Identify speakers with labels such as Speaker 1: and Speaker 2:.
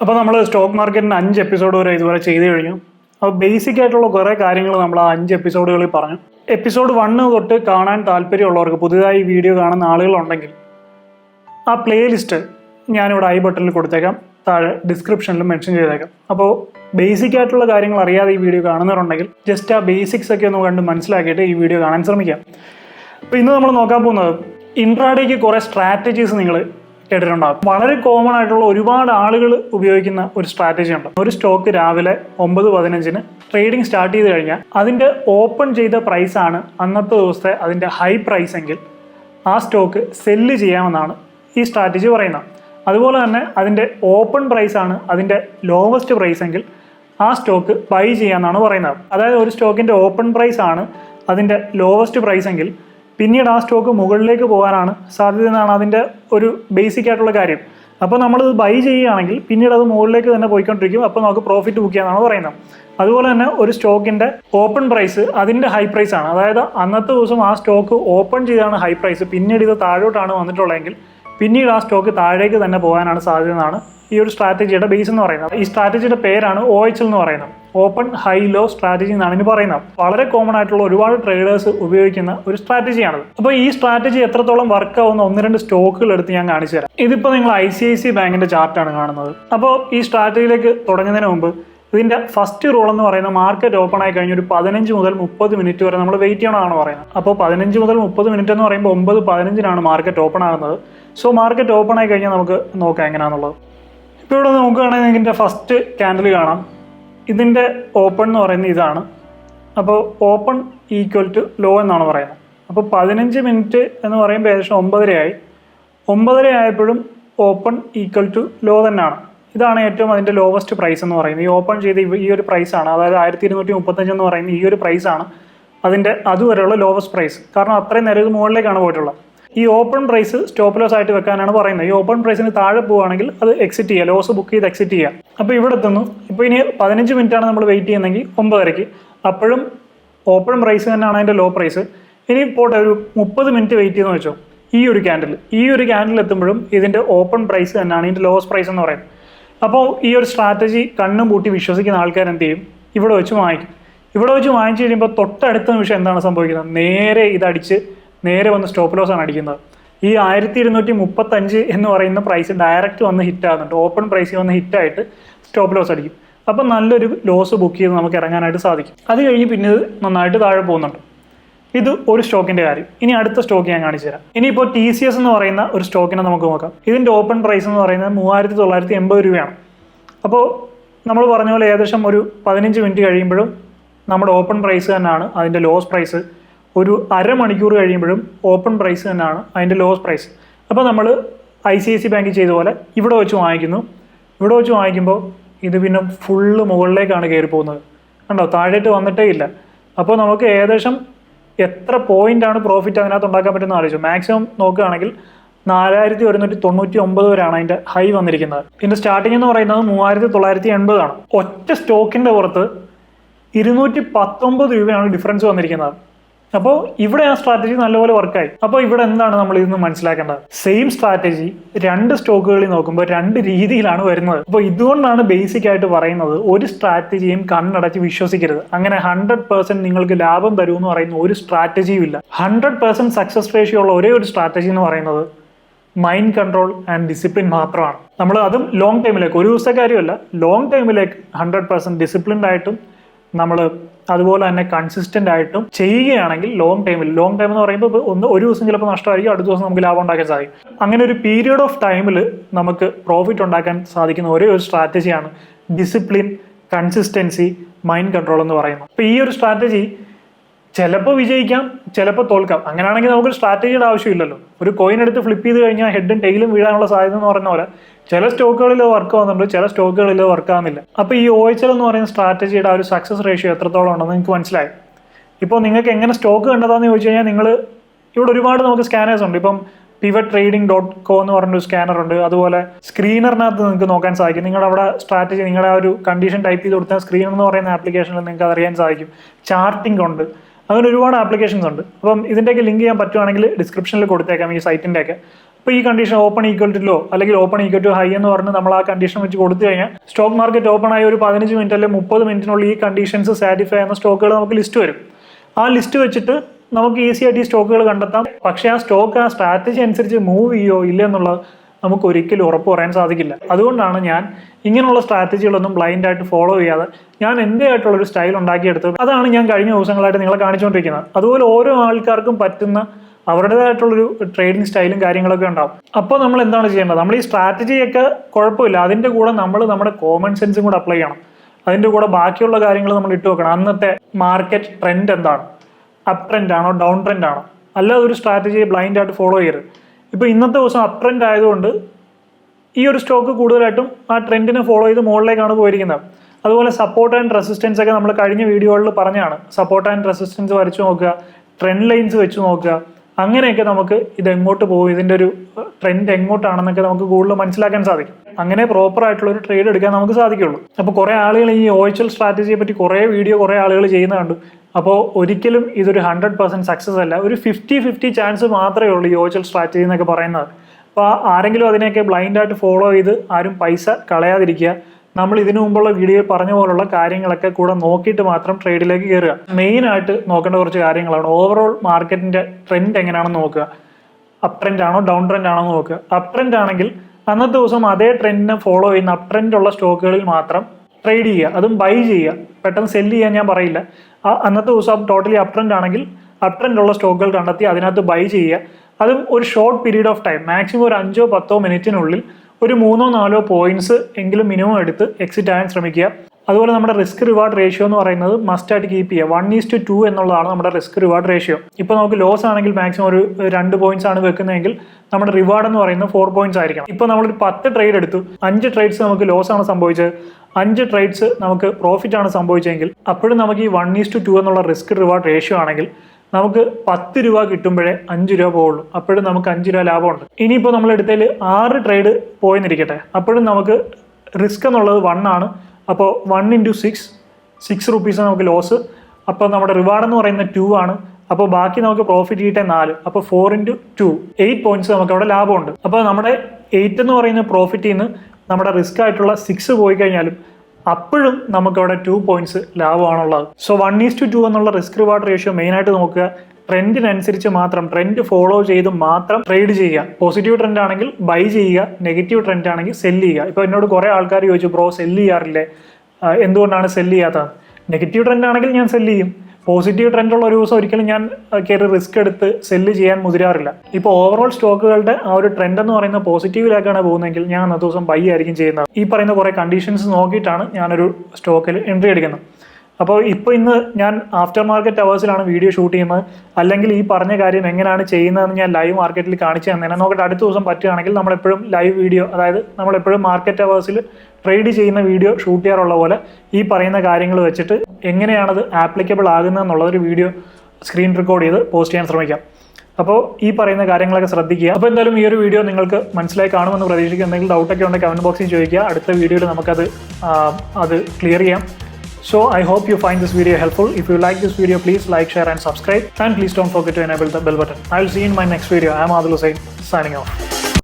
Speaker 1: അപ്പോൾ നമ്മൾ സ്റ്റോക്ക് മാർക്കറ്റിന്റെ അഞ്ച് എപ്പിസോഡ് വരെ ഇതുവരെ ചെയ്തു കഴിഞ്ഞു. അപ്പോൾ ബേസിക് ആയിട്ടുള്ള കുറേ കാര്യങ്ങൾ നമ്മൾ ആ അഞ്ച് എപ്പിസോഡുകളിൽ പറഞ്ഞു. എപ്പിസോഡ് വണ്ണ് തൊട്ട് കാണാൻ താല്പര്യമുള്ളവർക്ക് പുതുതായി വീഡിയോ കാണുന്ന ആളുകളുണ്ടെങ്കിൽ ആ പ്ലേലിസ്റ്റ് ഞാനിവിടെ ഐ ബട്ടണിൽ കൊടുത്തേക്കാം. താഴെ ഡിസ്ക്രിപ്ഷനിൽ മെൻഷൻ ചെയ്തേക്കാം. അപ്പോൾ ബേസിക് ആയിട്ടുള്ള കാര്യങ്ങൾ അറിയാതെ ഈ വീഡിയോ കാണുന്നവരുണ്ടെങ്കിൽ ജസ്റ്റ് ആ ബേസിക്സ് ഒക്കെ ഒന്ന് കണ്ട് മനസ്സിലാക്കിയിട്ട് ഈ വീഡിയോ കാണാൻ ശ്രമിക്കാം. അപ്പോൾ ഇന്ന് നമ്മൾ നോക്കാൻ പോകുന്നത് ഇൻട്രാഡേക്ക് കുറേ സ്ട്രാറ്റജീസ് നിങ്ങൾ കേട്ടിട്ടുണ്ടാകും വളരെ കോമൺ ആയിട്ടുള്ള ഒരുപാട് ആളുകൾ ഉപയോഗിക്കുന്ന ഒരു സ്ട്രാറ്റജി ഉണ്ട്. ഒരു സ്റ്റോക്ക് രാവിലെ ഒമ്പത് പതിനഞ്ചിന് ട്രേഡിംഗ് സ്റ്റാർട്ട് ചെയ്ത് കഴിഞ്ഞാൽ അതിന്റെ ഓപ്പൺ ചെയ്ത പ്രൈസ് ആണ് അന്നത്തെ ദിവസത്തെ അതിന്റെ ഹൈ പ്രൈസ് എങ്കിൽ ആ സ്റ്റോക്ക് സെല്ല് ചെയ്യാമെന്നാണ് ഈ സ്ട്രാറ്റജി പറയുന്നത്. അതുപോലെ തന്നെ അതിന്റെ ഓപ്പൺ പ്രൈസ് ആണ് അതിന്റെ ലോവസ്റ്റ് പ്രൈസ് എങ്കിൽ ആ സ്റ്റോക്ക് ബൈ ചെയ്യാമെന്നാണ് പറയുന്നത്. അതായത് ഒരു സ്റ്റോക്കിന്റെ ഓപ്പൺ പ്രൈസ് ആണ് അതിന്റെ ലോവസ്റ്റ് പ്രൈസ് എങ്കിൽ പിന്നീട് ആ സ്റ്റോക്ക് മുകളിലേക്ക് പോകാനാണ് സാധ്യത എന്നാണ് അതിന്റെ ഒരു ബേസിക് ആയിട്ടുള്ള കാര്യം. അപ്പോൾ നമ്മളിത് ബൈ ചെയ്യുകയാണെങ്കിൽ പിന്നീട് അത് മുകളിലേക്ക് തന്നെ പോയിക്കൊണ്ടിരിക്കും. അപ്പോൾ നമുക്ക് പ്രോഫിറ്റ് ബുക്ക് ചെയ്യാന്നാണ് പറയുന്നത്. അതുപോലെ തന്നെ ഒരു സ്റ്റോക്കിന്റെ ഓപ്പൺ പ്രൈസ് അതിന്റെ ഹൈ പ്രൈസ് ആണ്. അതായത് അന്നത്തെ ദിവസം ആ സ്റ്റോക്ക് ഓപ്പൺ ചെയ്താണ് ഹൈ പ്രൈസ് പിന്നീട് ഇത് താഴോട്ടാണ് വന്നിട്ടുള്ളതെങ്കിൽ പിന്നീട് ആ സ്റ്റോക്ക് താഴേക്ക് തന്നെ പോകാനാണ് സാധ്യത എന്നാണ് ഈ ഒരു സ്ട്രാറ്റജിയുടെ ബേസ് എന്ന് പറയുന്നത്. ഈ സ്ട്രാറ്റജിയുടെ പേരാണ് ഒ എച്ച് എന്ന് പറയുന്നത്. ഓപ്പൺ ഹൈ ലോ സ്ട്രാറ്റജി എന്നാണ് ഇനി പറയുന്നത്. വളരെ കോമൺ ആയിട്ടുള്ള ഒരുപാട് ട്രേഡേഴ്സ് ഉപയോഗിക്കുന്ന ഒരു സ്ട്രാറ്റജിയാണത് അപ്പോൾ ഈ സ്ട്രാറ്റജി എത്രത്തോളം വർക്ക് ആവുന്ന ഒന്ന് രണ്ട് സ്റ്റോക്കുകൾ എടുത്ത് ഞാൻ കാണിച്ചു തരാം. ഇതിപ്പോ നിങ്ങൾ ഐ സി ഐ സി ബാങ്കിന്റെ ചാർട്ടാണ് കാണുന്നത്. അപ്പോൾ ഈ സ്ട്രാറ്റജിയിലേക്ക് തുടങ്ങുന്നതിന് മുമ്പ് ഇതിന്റെ ഫസ്റ്റ് റൂൾ എന്ന് പറയുന്ന മാർക്കറ്റ് ഓപ്പൺ ആയി കഴിഞ്ഞ ഒരു പതിനഞ്ച് മുതൽ മുപ്പത് മിനിറ്റ് വരെ നമ്മൾ വെയിറ്റ് ചെയ്യണമെന്നാണ് പറയുന്നത്. അപ്പോൾ പതിനഞ്ച് മുതൽ മുപ്പത് മിനിറ്റ് എന്ന് പറയുമ്പോൾ ഒമ്പത് പതിനഞ്ചിനാണ് മാർക്കറ്റ് ഓപ്പൺ ആകുന്നത്. സോ മാർക്കറ്റ് ഓപ്പൺ ആയി കഴിഞ്ഞാൽ നമുക്ക് നോക്കാം എങ്ങനെയാണെന്നുള്ളത് ഇപ്പോൾ ഇവിടെ നോക്കുകയാണെങ്കിൽ ഇതിന്റെ ഫസ്റ്റ് ക്യാൻഡിൽ കാണാം. ഇതിന്റെ ഓപ്പൺ എന്ന് പറയുന്നത് ഇതാണ്. അപ്പോൾ ഓപ്പൺ ഈക്വൽ ടു ലോ എന്നാണ് പറയുന്നത്. അപ്പോൾ പതിനഞ്ച് മിനിറ്റ് എന്ന് പറയുമ്പോൾ ഏകദേശം ഒമ്പതരയായി. ഒമ്പതര ആയപ്പോഴും ഓപ്പൺ ഈക്വൽ ടു ലോ തന്നെയാണ്. ഇതാണ് ഏറ്റവും അതിന്റെ ലോവസ്റ്റ് പ്രൈസ് എന്ന് പറയുന്നത്. ഈ ഓപ്പൺ ചെയ്ത ഈ- ഒരു പ്രൈസാണ് അതായത് ആയിരത്തി ഇരുന്നൂറ്റി മുപ്പത്തഞ്ച് എന്ന് പറയുന്ന ഈ ഒരു പ്രൈസാണ് അതിന്റെ അതുവരെയുള്ള ലോവസ്റ്റ് പ്രൈസ് കാരണം അത്രയും നേരം മുകളിലേക്കാണ് പോയിട്ടുള്ളത്. ഈ ഓപ്പൺ പ്രൈസ് സ്റ്റോപ്പ് ലോസ് ആയിട്ട് വെക്കാനാണ് പറയുന്നത്. ഈ ഓപ്പൺ പ്രൈസിന് താഴെ പോവുകയാണെങ്കിൽ അത് എക്സിറ്റ് ചെയ്യുക ലോസ് ബുക്ക് ചെയ്ത് എക്സിറ്റ് ചെയ്യുക. അപ്പോൾ ഇവിടെ എത്തുന്നു. ഇപ്പോൾ ഇനി പതിനഞ്ച് മിനിറ്റാണ് നമ്മൾ വെയിറ്റ് ചെയ്യുന്നതെങ്കിൽ ഒമ്പതരയ്ക്ക്. അപ്പോഴും ഓപ്പൺ പ്രൈസ് തന്നെയാണ് അതിന്റെ ലോ പ്രൈസ് ഇനി പോട്ടെ ഒരു മുപ്പത് മിനിറ്റ് വെയിറ്റ് ചെയ്യുന്ന വെച്ചോ. ഈ ഒരു ക്യാൻഡിൽ ഈ ഒരു ക്യാൻഡിൽ എത്തുമ്പോഴും ഇതിന്റെ ഓപ്പൺ പ്രൈസ് തന്നെയാണ് ഇതിന്റെ ലോസ് പ്രൈസ് എന്ന് പറയുന്നത്. അപ്പോൾ ഈ ഒരു സ്ട്രാറ്റജി കണ്ണും പൂട്ടി വിശ്വസിക്കുന്ന ആൾക്കാർ എന്ത് ചെയ്യും? ഇവിടെ വെച്ച് വാങ്ങിക്കും. ഇവിടെ വെച്ച് വാങ്ങിച്ചു കഴിയുമ്പോൾ തൊട്ടടുത്ത നിമിഷം എന്താണ് സംഭവിക്കുന്നത്? നേരെ ഇതടിച്ച് നേരെ വന്ന് സ്റ്റോപ്പ് ലോസ് ആണ് അടിക്കുന്നത്. ഈ ആയിരത്തി ഇരുന്നൂറ്റി മുപ്പത്തഞ്ച് എന്ന് പറയുന്ന പ്രൈസ് ഡയറക്റ്റ് വന്ന് ഹിറ്റ് ആകുന്നുണ്ട് ഓപ്പൺ പ്രൈസിൽ വന്ന് ഹിറ്റായിട്ട് സ്റ്റോപ്പ് ലോസ് അടിക്കും. അപ്പം നല്ലൊരു ലോസ് ബുക്ക് ചെയ്ത് നമുക്ക് ഇറങ്ങാനായിട്ട് സാധിക്കും. അത് കഴിഞ്ഞ് പിന്നെ ഇത് നന്നായിട്ട് താഴെ പോകുന്നുണ്ട്. ഇത് ഒരു സ്റ്റോക്കിന്റെ കാര്യം. ഇനി അടുത്ത സ്റ്റോക്ക് ഞാൻ കാണിച്ചു തരാം. ഇനിയിപ്പോൾ ടി സി എസ് എന്ന് പറയുന്ന ഒരു സ്റ്റോക്കിനെ നമുക്ക് നോക്കാം. ഇതിന്റെ ഓപ്പൺ പ്രൈസ് എന്ന് പറയുന്നത് മൂവായിരത്തി തൊള്ളായിരത്തി എൺപത് രൂപയാണ്. അപ്പോൾ നമ്മൾ പറഞ്ഞ പോലെ ഏകദേശം ഒരു പതിനഞ്ച് മിനിറ്റ് കഴിയുമ്പോഴും നമ്മുടെ ഓപ്പൺ പ്രൈസ് തന്നെയാണ് അതിന്റെ ലോസ് പ്രൈസ് ഒരു അരമണിക്കൂർ കഴിയുമ്പോഴും ഓപ്പൺ പ്രൈസ് തന്നെയാണ് അതിന്റെ ലോസ് പ്രൈസ് അപ്പോൾ നമ്മൾ ഐ സി ഐ സി ബാങ്കിൽ ചെയ്ത പോലെ ഇവിടെ വെച്ച് വാങ്ങിക്കുന്നു. ഇവിടെ വെച്ച് വാങ്ങിക്കുമ്പോൾ ഇത് പിന്നെ ഫുള്ള് മുകളിലേക്കാണ് കയറി പോകുന്നത്. കണ്ടോ? താഴേട്ട് വന്നിട്ടേ ഇല്ല. അപ്പോൾ നമുക്ക് ഏകദേശം എത്ര പോയിന്റ് ആണ് പ്രോഫിറ്റ് അതിനകത്ത് ഉണ്ടാക്കാൻ പറ്റുന്ന ആലോചിച്ചു മാക്സിമം നോക്കുകയാണെങ്കിൽ നാലായിരത്തി ഒരുന്നൂറ്റി തൊണ്ണൂറ്റി ഒമ്പത് വരെയാണ് അതിന്റെ ഹൈ വന്നിരിക്കുന്നത്. ഇതിന്റെ സ്റ്റാർട്ടിംഗ് എന്ന് പറയുന്നത് മൂവായിരത്തി തൊള്ളായിരത്തി എൺപതാണ് ഒറ്റ സ്റ്റോക്കിന്റെ പുറത്ത് ഇരുന്നൂറ്റി പത്തൊമ്പത് രൂപയാണ് ഡിഫറൻസ് വന്നിരിക്കുന്നത്. അപ്പോൾ ഇവിടെ ആ സ്ട്രാറ്റജി നല്ലപോലെ വർക്കായി അപ്പോൾ ഇവിടെ എന്താണ് നമ്മൾ ഇതിന്ന് മനസ്സിലാക്കേണ്ടത്? സെയിം സ്ട്രാറ്റജി രണ്ട് സ്റ്റോക്കുകളിൽ നോക്കുമ്പോൾ രണ്ട് രീതിയിലാണ് വരുന്നത്. അപ്പോൾ ഇതുകൊണ്ടാണ് ബേസിക് ആയിട്ട് പറയുന്നത് ഒരു സ്ട്രാറ്റജിയും കണ്ണടച്ച് വിശ്വസിക്കരുത്. അങ്ങനെ ഹൺഡ്രഡ് പെർസെന്റ് നിങ്ങൾക്ക് ലാഭം തരുമെന്ന് പറയുന്ന ഒരു സ്ട്രാറ്റജിയും ഇല്ല. ഹൺഡ്രഡ് പെർസെന്റ് സക്സസ് റേഷ്യോ ഉള്ള ഒരേ ഒരു സ്ട്രാറ്റജി എന്ന് പറയുന്നത് മൈൻഡ് കൺട്രോൾ ആൻഡ് ഡിസിപ്ലിൻ മാത്രമാണ്. നമ്മൾ അതും ലോങ് ടൈമിലേക്ക് ഒരു ദിവസത്തെ കാര്യമല്ല ലോങ് ടൈമിലേക്ക് ഹൺഡ്രഡ് പെർസെന്റ് ഡിസിപ്ലിൻഡ് ആയിട്ടും നമ്മൾ അതുപോലെ തന്നെ കൺസിസ്റ്റന്റ് ആയിട്ടും ചെയ്യുകയാണെങ്കിൽ ലോങ് ടൈമിൽ ലോങ് ടൈം എന്ന് പറയുമ്പോൾ ഒന്ന് ഒരു ദിവസം ചിലപ്പോൾ നഷ്ടമായിരിക്കും അടുത്ത ദിവസം നമുക്ക് ലാഭം ഉണ്ടാക്കാൻ സാധിക്കും. അങ്ങനെ ഒരു പീരിയഡ് ഓഫ് ടൈമിൽ നമുക്ക് പ്രോഫിറ്റ് ഉണ്ടാക്കാൻ സാധിക്കുന്ന ഒരേ ഒരു സ്ട്രാറ്റജിയാണ് ഡിസിപ്ലിൻ കൺസിസ്റ്റൻസി മൈൻഡ് കൺട്രോൾ എന്ന് പറയുന്നത്. അപ്പോൾ ഈ ഒരു സ്ട്രാറ്റജി ചിലപ്പോൾ വിജയിക്കാം ചിലപ്പോൾ തോൽക്കാം. അങ്ങനെയാണെങ്കിൽ നമുക്കൊരു സ്ട്രാറ്റജിയുടെ ആവശ്യമില്ലല്ലോ. ഒരു കോയിൻ എടുത്ത് ഫ്ലിപ്പ് ചെയ്ത് കഴിഞ്ഞാൽ ഹെഡും ടെയിലും വീഴാനുള്ള സാധ്യത എന്ന് പറയുന്ന പോലെ ചില സ്റ്റോക്കുകളിൽ വർക്ക് ആവുന്നുണ്ട് ചില സ്റ്റോക്കുകളിൽ വർക്ക് ആവുന്നില്ല. അപ്പോൾ ഈ ഒ എച്ച് എൽ എന്ന് പറയുന്ന സ്ട്രാറ്റജിയുടെ ആ ഒരു സക്സസ് റേഷ്യോ എത്രത്തോളം ഉണ്ടെന്ന് നിങ്ങൾക്ക് മനസ്സിലായി? ഇപ്പോൾ നിങ്ങൾക്ക് എങ്ങനെ സ്റ്റോക്ക് കണ്ടതാന്ന് ചോദിച്ചു കഴിഞ്ഞാൽ നിങ്ങൾ ഇവിടെ ഒരുപാട് നമുക്ക് സ്കാനേഴ്സ് ഉണ്ട്. ഇപ്പം പിവറ്റ് ട്രേഡിംഗ് ഡോട്ട് കോ എന്ന് പറഞ്ഞൊരു സ്കാനർ ഉണ്ട്. അതുപോലെ സ്ക്രീനറിനകത്ത് നിങ്ങൾക്ക് നോക്കാൻ സാധിക്കും. നിങ്ങളുടെ അവിടെ സ്ട്രാറ്റജി നിങ്ങളുടെ ആ ഒരു കണ്ടീഷൻ ടൈപ്പ് ചെയ്ത് കൊടുത്താൽ സ്ക്രീനർ എന്ന് പറയുന്ന ആപ്ലിക്കേഷനിൽ നിങ്ങൾക്ക് അറിയാൻ സാധിക്കും. ചാർട്ടിംഗ് ഉണ്ട്. അങ്ങനെ ഒരുപാട് ആപ്ലിക്കേഷൻസ് ഉണ്ട്. അപ്പം ഇതിന്റെയൊക്കെ ലിങ്ക് ചെയ്യാൻ പറ്റുവാണെങ്കിൽ ഡിസ്ക്രിപ്ഷനിൽ കൊടുത്തേക്കാം ഈ സൈറ്റിന്റെയൊക്കെ അപ്പോൾ ഈ condition open equal to low അല്ലെങ്കിൽ ഓപ്പൺ ഈക്വൽ ടു ഹൈ എന്ന് പറഞ്ഞ് നമ്മൾ ആ കണ്ടീഷൻ വെച്ച് കൊടുത്തു കഴിഞ്ഞാൽ സ്റ്റോക്ക് മാർക്കറ്റ് ഓപ്പൺ ആയ ഒരു പതിനഞ്ച് മിനിറ്റ് അല്ലെങ്കിൽ മുപ്പത് മിനിറ്റിനുള്ളിൽ ഈ കണ്ടീഷൻസ് സാറ്റിസ്ഫൈ ചെയ്യുന്ന സ്റ്റോക്കുകൾ നമുക്ക് ലിസ്റ്റ് വരും. ആ ലിസ്റ്റ് വെച്ചിട്ട് നമുക്ക് ഈസി ആയിട്ട് ഈ സ്റ്റോക്കുകൾ കണ്ടെത്താം. പക്ഷേ ആ സ്റ്റോക്ക് ആ സ്ട്രാറ്റജി അനുസരിച്ച് മൂവ് ചെയ്യോ ഇല്ല എന്നുള്ളത് നമുക്ക് ഒരിക്കലും ഉറപ്പ് പറയാൻ സാധിക്കില്ല. അതുകൊണ്ടാണ് ഞാൻ ഇങ്ങനെയുള്ള സ്ട്രാറ്റജികളൊന്നും ബ്ലൈൻഡ് ആയിട്ട് ഫോളോ ചെയ്യാതെ ഞാൻ എന്റെ ആയിട്ടുള്ള ഒരു സ്റ്റൈൽ ഉണ്ടാക്കിയെടുത്തത്. അതാണ് ഞാൻ കഴിഞ്ഞ ദിവസങ്ങളായിട്ട് നിങ്ങളെ കാണിച്ചുകൊണ്ടിരിക്കുന്നത്. അതുപോലെ ഓരോ ആൾക്കാർക്കും പറ്റുന്ന അവരുടേതായിട്ടുള്ളൊരു ട്രേഡിംഗ് സ്റ്റൈലും കാര്യങ്ങളൊക്കെ ഉണ്ടാവും. അപ്പോൾ നമ്മൾ എന്താണ് ചെയ്യേണ്ടത്? നമ്മൾ ഈ സ്ട്രാറ്റജിയൊക്കെ കുഴപ്പമില്ല. അതിന്റെ കൂടെ നമ്മൾ നമ്മുടെ കോമൺ സെൻസും കൂടെ അപ്ലൈ ചെയ്യണം. അതിന്റെ കൂടെ ബാക്കിയുള്ള കാര്യങ്ങൾ നമ്മൾ ഇട്ട് വെക്കണം. അന്നത്തെ മാർക്കറ്റ് ട്രെൻഡ് എന്താണ്? അപ് ട്രെൻഡ് ആണോ? ഡൗൺ ട്രെൻഡ് ആണോ? അല്ലാതെ ഒരു സ്ട്രാറ്റജി ബ്ലൈൻഡ് ആയിട്ട് ഫോളോ ചെയ്യരുത്. ഇപ്പോൾ ഇന്നത്തെ ദിവസം അപ് ആയതുകൊണ്ട് ഈ ഒരു സ്റ്റോക്ക് കൂടുതലായിട്ടും ആ ട്രെൻഡിനെ ഫോളോ ചെയ്ത് മുകളിലേക്കാണ് പോയിരിക്കുന്നത്. അതുപോലെ സപ്പോർട്ട് ആൻഡ് റെസിസ്റ്റൻസ് ഒക്കെ നമ്മൾ കഴിഞ്ഞ വീഡിയോകളിൽ പറഞ്ഞാണ് സപ്പോർട്ട് ആൻഡ് റെസിസ്റ്റൻസ് വരച്ചു നോക്കുക ട്രെൻഡ് ലൈൻസ് വെച്ച് നോക്കുക അങ്ങനെയൊക്കെ നമുക്ക് ഇത് എങ്ങോട്ട് പോകും ഇതിന്റെ ഒരു ട്രെൻഡ് എങ്ങോട്ടാണെന്നൊക്കെ നമുക്ക് കൂടുതൽ മനസ്സിലാക്കാൻ സാധിക്കും. അങ്ങനെ പ്രോപ്പർ ആയിട്ടുള്ള ഒരു ട്രേഡ് എടുക്കാൻ നമുക്ക് സാധിക്കുള്ളൂ. അപ്പോൾ കുറേ ആളുകൾ ഈ ഓയിച്ചൽ സ്ട്രാറ്റജിയെ പറ്റി കുറേ വീഡിയോ കുറേ ആളുകൾ ചെയ്യുന്ന കണ്ടു അപ്പോൾ ഒരിക്കലും ഇതൊരു ഹൺഡ്രഡ് പെർസെന്റ് സക്സസ് അല്ല. ഒരു ഫിഫ്റ്റി ഫിഫ്റ്റി ചാൻസ് മാത്രമേ ഉള്ളൂ ഒ സ്ട്രാറ്റജി എന്നൊക്കെ പറയുന്നത്. അപ്പോൾ ആരെങ്കിലും അതിനെയൊക്കെ ബ്ലൈൻഡായിട്ട് ഫോളോ ചെയ്ത് ആരും പൈസ കളയാതിരിക്കുക. നമ്മൾ ഇതിനു മുമ്പുള്ള വീഡിയോയിൽ പറഞ്ഞ പോലുള്ള കാര്യങ്ങളൊക്കെ കൂടെ നോക്കിയിട്ട് മാത്രം ട്രേഡിലേക്ക് കയറുക മെയിൻ ആയിട്ട് നോക്കേണ്ട കുറച്ച് കാര്യങ്ങളാണ്. ഓവറോൾ മാർക്കറ്റിന്റെ ട്രെൻഡ് എങ്ങനെയാണെന്ന് നോക്കുക. അപ്പ് ട്രെൻഡ് ആണോ ഡൗൺ ട്രെൻഡ് ആണോ എന്ന് നോക്കുക. അപ് ട്രെൻഡ് ആണെങ്കിൽ അന്നത്തെ ദിവസം അതേ ട്രെൻഡിനെ ഫോളോ ചെയ്യുന്ന അപ് ട്രെൻഡ് ഉള്ള സ്റ്റോക്കുകളിൽ മാത്രം ട്രേഡ് ചെയ്യുക അതും ബൈ ചെയ്യുക. പെട്ടെന്ന് സെല്ല് ചെയ്യാൻ ഞാൻ പറയില്ല. ആ അന്നത്തെ ദിവസം ടോട്ടലി അപ് ട്രെൻഡ് ആണെങ്കിൽ അപ് ട്രെൻഡ് ഉള്ള സ്റ്റോക്കുകൾ കണ്ടെത്തി അതിനകത്ത് ബൈ ചെയ്യുക. അതും ഒരു short period of time maximum ഒരു അഞ്ചോ പത്തോ മിനിറ്റിനുള്ളിൽ ഒരു മൂന്നോ നാലോ പോയിന്റ്സ് എങ്കിലും മിനിമം എടുത്ത് എക്സിറ്റ് ആകാൻ ശ്രമിക്കുക. അതുപോലെ നമ്മുടെ റിസ്ക് റിവാർഡ് റേഷ്യോ എന്ന് പറയുന്നത് മസ്റ്റ് ആയിട്ട് കീപ്പ് ചെയ്യുക. വൺ ഈസ് ടു ടു എന്നുള്ളതാണ് നമ്മുടെ റിസ്ക് റിവാർഡ് റേഷ്യോ ഇപ്പോൾ നമുക്ക് ലോസ് ആണെങ്കിൽ മാക്സിമം ഒരു രണ്ട് പോയിന്റ്സ് ആണ് വെക്കുന്നതെങ്കിൽ നമ്മുടെ റിവാർഡ് എന്ന് പറയുന്നത് ഫോർ പോയിന്റ്സ് ആയിരിക്കണം. ഇപ്പോൾ നമ്മളൊരു പത്ത് ട്രേഡ് എടുത്തു. അഞ്ച് ട്രേഡ്സ് നമുക്ക് ലോസ് ആണ് സംഭവിച്ചത്. അഞ്ച് ട്രേഡ്സ് നമുക്ക് പ്രോഫിറ്റ് ആണ് സംഭവിച്ചതെങ്കിൽ അപ്പോഴും നമുക്ക് ഈ വൺ ഈസ് ടു ടു എന്നുള്ള റിസ്ക് റിവാർഡ് റേഷ്യോ ആണെങ്കിൽ നമുക്ക് പത്ത് രൂപ കിട്ടുമ്പോഴേ അഞ്ച് രൂപ പോകുള്ളൂ അപ്പോഴും നമുക്ക് അഞ്ച് രൂപ ലാഭമുണ്ട്. ഇനിയിപ്പോൾ നമ്മൾ എടുത്തതിൽ ആറ് ട്രേഡ് പോയെന്നിരിക്കട്ടെ. അപ്പോഴും നമുക്ക് റിസ്ക് എന്നുള്ളത് വൺ ആണ്. അപ്പോൾ one into six six rupees നമുക്ക് ലോസ് അപ്പോൾ നമ്മുടെ റിവാർഡ് എന്ന് പറയുന്നത് ടു ആണ്. അപ്പോൾ ബാക്കി നമുക്ക് പ്രോഫിറ്റ് കിട്ടിയ നാല്. അപ്പോൾ four into two eight points നമുക്ക് അവിടെ ലാഭമുണ്ട്. അപ്പോൾ നമ്മുടെ എയ്റ്റ് എന്ന് പറയുന്ന പ്രോഫിറ്റിൽ നിന്ന് നമ്മുടെ റിസ്ക് ആയിട്ടുള്ള സിക്സ് പോയി കഴിഞ്ഞാലും അപ്പോഴും നമുക്ക് അവിടെ two points ലാഭമാണുള്ളത്. So one is to two എന്നുള്ള റിസ്ക് റിവാർഡ് റേഷ്യോ മെയിനായിട്ട് നോക്കുക. ട്രെൻഡിനനുസരിച്ച് മാത്രം ട്രെൻഡ് ഫോളോ ചെയ്ത് മാത്രം ട്രേഡ് ചെയ്യുക. പോസിറ്റീവ് ട്രെൻഡ് ആണെങ്കിൽ ബൈ ചെയ്യുക നെഗറ്റീവ് ട്രെൻഡ് ആണെങ്കിൽ സെല്ല് ചെയ്യുക. ഇപ്പോൾ എന്നോട് കുറേ ആൾക്കാർ ചോദിച്ചു ബ്രോ സെല്ല് ചെയ്യാറില്ലേ? എന്തുകൊണ്ടാണ് സെല്ല് ചെയ്യാത്തത്? നെഗറ്റീവ് ട്രെൻഡ് ആണെങ്കിൽ ഞാൻ സെല്ല് ചെയ്യും. പോസിറ്റീവ് ട്രെൻഡ് ഉള്ള ഒരു ദിവസം ഒരിക്കലും ഞാൻ കയറി റിസ്ക് എടുത്ത് സെല്ല് ചെയ്യാൻ മുതിരാറില്ല. ഇപ്പോൾ ഓവറോൾ സ്റ്റോക്കുകളുടെ ആ ഒരു ട്രെൻഡ് എന്ന് പറയുന്ന പോസിറ്റീവിലേക്കാണ് പോകുന്നതെങ്കിൽ ഞാൻ അന്നത്തെ ദിവസം ബൈ ആയിരിക്കും ചെയ്യുന്നത്. ഈ പറയുന്ന കുറേ കണ്ടീഷൻസ് നോക്കിയിട്ടാണ് ഞാനൊരു സ്റ്റോക്കിൽ എൻട്രി എടുക്കുന്നത്. അപ്പോൾ ഇപ്പോൾ ഇന്ന് ഞാൻ ആഫ്റ്റർ മാർക്കറ്റ് അവേഴ്സിലാണ് വീഡിയോ ഷൂട്ട് ചെയ്യുന്നത്. അല്ലെങ്കിൽ ഈ പറഞ്ഞ കാര്യം എങ്ങനെയാണ് ചെയ്യുന്നതെന്ന് ഞാൻ ലൈവ് മാർക്കറ്റിൽ കാണിച്ചു തന്നേനെ. നോക്കട്ടെ അടുത്ത ദിവസം പറ്റുകയാണെങ്കിൽ നമ്മളെപ്പോഴും ലൈവ് വീഡിയോ അതായത് നമ്മളെപ്പോഴും മാർക്കറ്റ് അവേഴ്സിൽ ട്രേഡ് ചെയ്യുന്ന വീഡിയോ ഷൂട്ട് ചെയ്യാറുള്ള പോലെ ഈ പറയുന്ന കാര്യങ്ങൾ വെച്ചിട്ട് എങ്ങനെയാണത് ആപ്ലിക്കബിൾ ആകുന്നതെന്നുള്ളൊരു വീഡിയോ സ്ക്രീൻ റെക്കോർഡ് ചെയ്ത് പോസ്റ്റ് ചെയ്യാൻ ശ്രമിക്കാം അപ്പോൾ ഈ പറയുന്ന കാര്യങ്ങളൊക്കെ ശ്രദ്ധിക്കുക അപ്പോൾ എന്തായാലും ഈ ഒരു വീഡിയോ നിങ്ങൾക്ക് മനസ്സിലായി കാണുമെന്ന് പ്രതീക്ഷിക്കുക എന്തെങ്കിലും ഡൗട്ടൊക്കെ ഉണ്ടെങ്കിൽ കമന്റ് ബോക്സിൽ ചോദിക്കുക അടുത്ത വീഡിയോയിൽ നമുക്കത് അത് ക്ലിയർ ചെയ്യാം So I hope you find this video helpful. If you like this video, please like, share and subscribe. And please don't forget to enable the bell button. I'll see you in my next video. Am Adil Hussain, signing off.